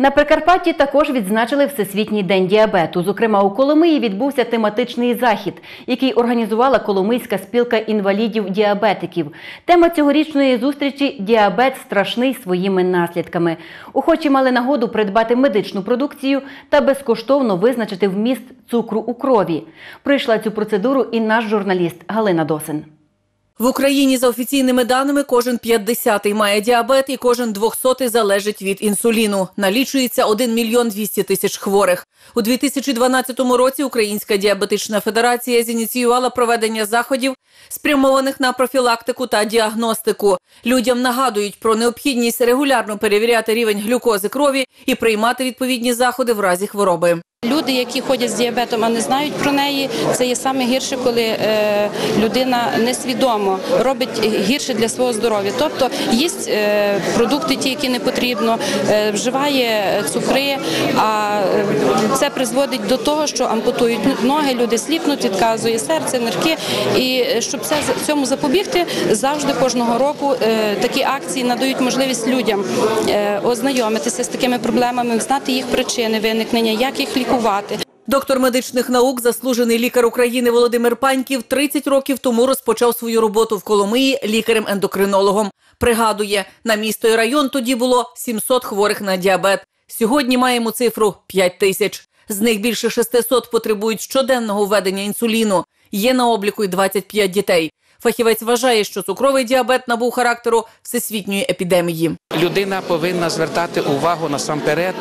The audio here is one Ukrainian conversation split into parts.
На Прикарпатті також відзначили Всесвітній день діабету. Зокрема, у Коломиї відбувся тематичний захід, який організувала Коломийська спілка інвалідів-діабетиків. Тема цьогорічної зустрічі діабет страшний своїми наслідками. Охочі мали нагоду придбати медичну продукцію та безкоштовно визначити вміст цукру у крові. Пройшла цю процедуру і наш журналіст Галина Досин. В Україні за офіційними даними кожен 50-й має діабет і кожен 200-й залежить від інсуліну. Налічується 1 мільйон 200 тисяч хворих. У 2012 році Українська діабетична федерація зініціювала проведення заходів, спрямованих на профілактику та діагностику. Людям нагадують про необхідність регулярно перевіряти рівень глюкози крові і приймати відповідні заходи в разі хвороби. Люди, які ходять з діабетом, а не знають про неї, це є саме гірше, коли е, людина несвідомо робить гірше для свого здоров'я. Тобто їсть е, продукти, ті, які не потрібно, е, вживає цукри, а це призводить до того, що ампутують ноги, люди сліпнуть, відказує серце, нирки. І щоб це цьому запобігти, завжди кожного року такі акції надають можливість людям ознайомитися з такими проблемами, знати їх причини виникнення, як їх лікувати. Доктор медичних наук, заслужений лікар України Володимир Паньків 30 років тому розпочав свою роботу в Коломиї лікарем-ендокринологом. Пригадує, на місто і район тоді було 700 хворих на діабет. Сьогодні маємо цифру 5 тисяч. З них більше 600 потребують щоденного введення інсуліну. Є на обліку й 25 дітей. Фахівець вважає, що цукровий діабет набув характеру всесвітньої епідемії. Людина повинна звертати увагу насамперед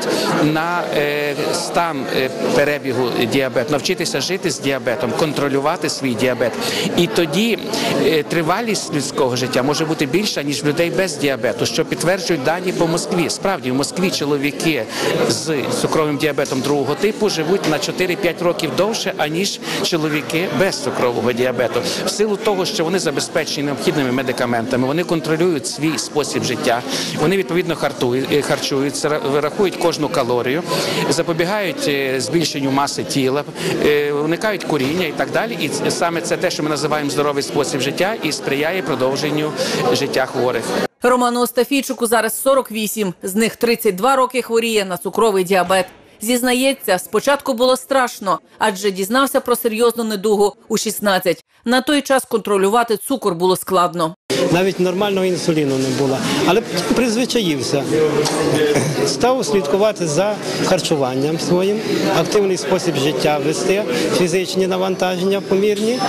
на е, стан е, перебігу діабету, навчитися жити з діабетом, контролювати свій діабет. І тоді е, тривалість людського життя може бути більша ніж людей без діабету, що підтверджують дані по Москві. Справді в Москві чоловіки з цукровим діабетом другого типу живуть на 4-5 років довше, аніж чоловіки без цукрового діабету, в силу того, що вони забезпечені необхідними медикаментами, вони контролюють свій спосіб життя, вони відповідно хартують, харчуються, вирахують кожну калорію, запобігають е, збільшенню маси тіла, е, уникають куріння і так далі. І саме це те, що ми називаємо здоровий спосіб життя, і сприяє продовженню життя хворих. Роману Остафійчику зараз 48, з них 32 роки хворіє на цукровий діабет. Зізнається, спочатку було страшно, адже дізнався про серйозну недугу у 16. На той час контролювати цукор було складно. Навіть нормального інсуліну не було. Але призвичаївся. Став слідкувати за харчуванням своїм, активний спосіб життя вести, фізичні навантаження помірні,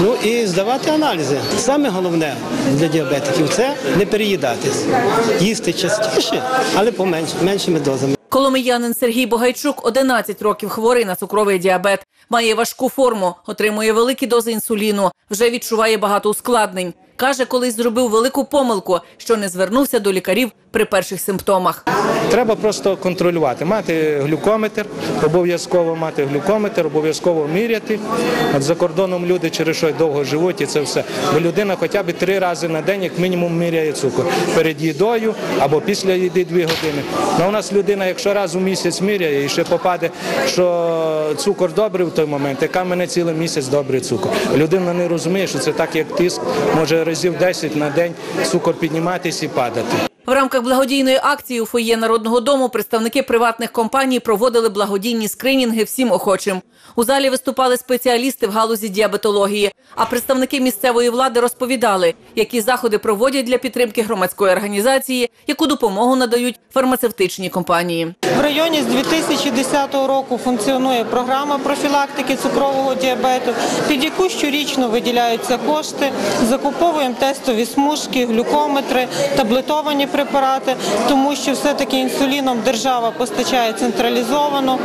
ну і здавати аналізи. Саме головне для діабетиків це не переїдатись, їсти частіше, але поменш меншими дозами. Коломиянин Сергій Богайчук 11 років хворий на цукровий діабет. Має важку форму, отримує великі дози інсуліну, вже відчуває багато ускладнень. Каже, колись зробив велику помилку, що не звернувся до лікарів при перших симптомах. Треба просто контролювати, мати глюкометр, обов'язково мати глюкометр, обов'язково міряти. От за кордоном люди через що довго живуть і це все. Бо людина хоча б три рази на день, як мінімум, міряє цукор перед їдою або після їди дві години. Ну, у нас людина, якщо раз у місяць міряє і ще попаде, що цукор добрий в той момент, яка мене цілий місяць добрий цукор. Людина не розуміє, що це так, як тиск, може разів 10 на день цукор підніматись і падати. В рамках благодійної акції у фоє народного дому представники приватних компаній проводили благодійні скринінги всім охочим. У залі виступали спеціалісти в галузі діабетології. А представники місцевої влади розповідали, які заходи проводять для підтримки громадської організації, яку допомогу надають фармацевтичні компанії. В районі з 2010 року функціонує програма профілактики цукрового діабету, під яку щорічно виділяються кошти, закуповуємо тестові смужки, глюкометри, таблетовані препарати, тому що все-таки інсуліном держава постачає централізовано.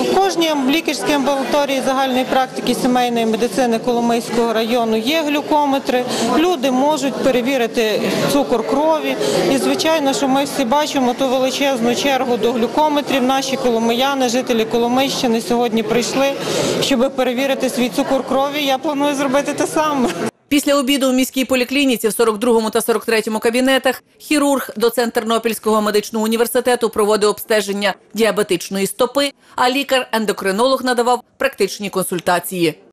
В кожній лікарській амбулаторії загальної практики сімейної медицини Коломийського району є глюкометри. Люди можуть перевірити цукор крові. І звичайно, що ми всі бачимо ту величезну чергу до глюкометрів. Наші коломияни, жителі Коломийщини сьогодні прийшли, щоб перевірити свій цукор крові. Я планую зробити те саме. Після обіду в міській поліклініці в 42 та 43 кабінетах хірург, доцент Тернопільського медичного університету проводив обстеження діабетичної стопи, а лікар-ендокринолог надавав практичні консультації.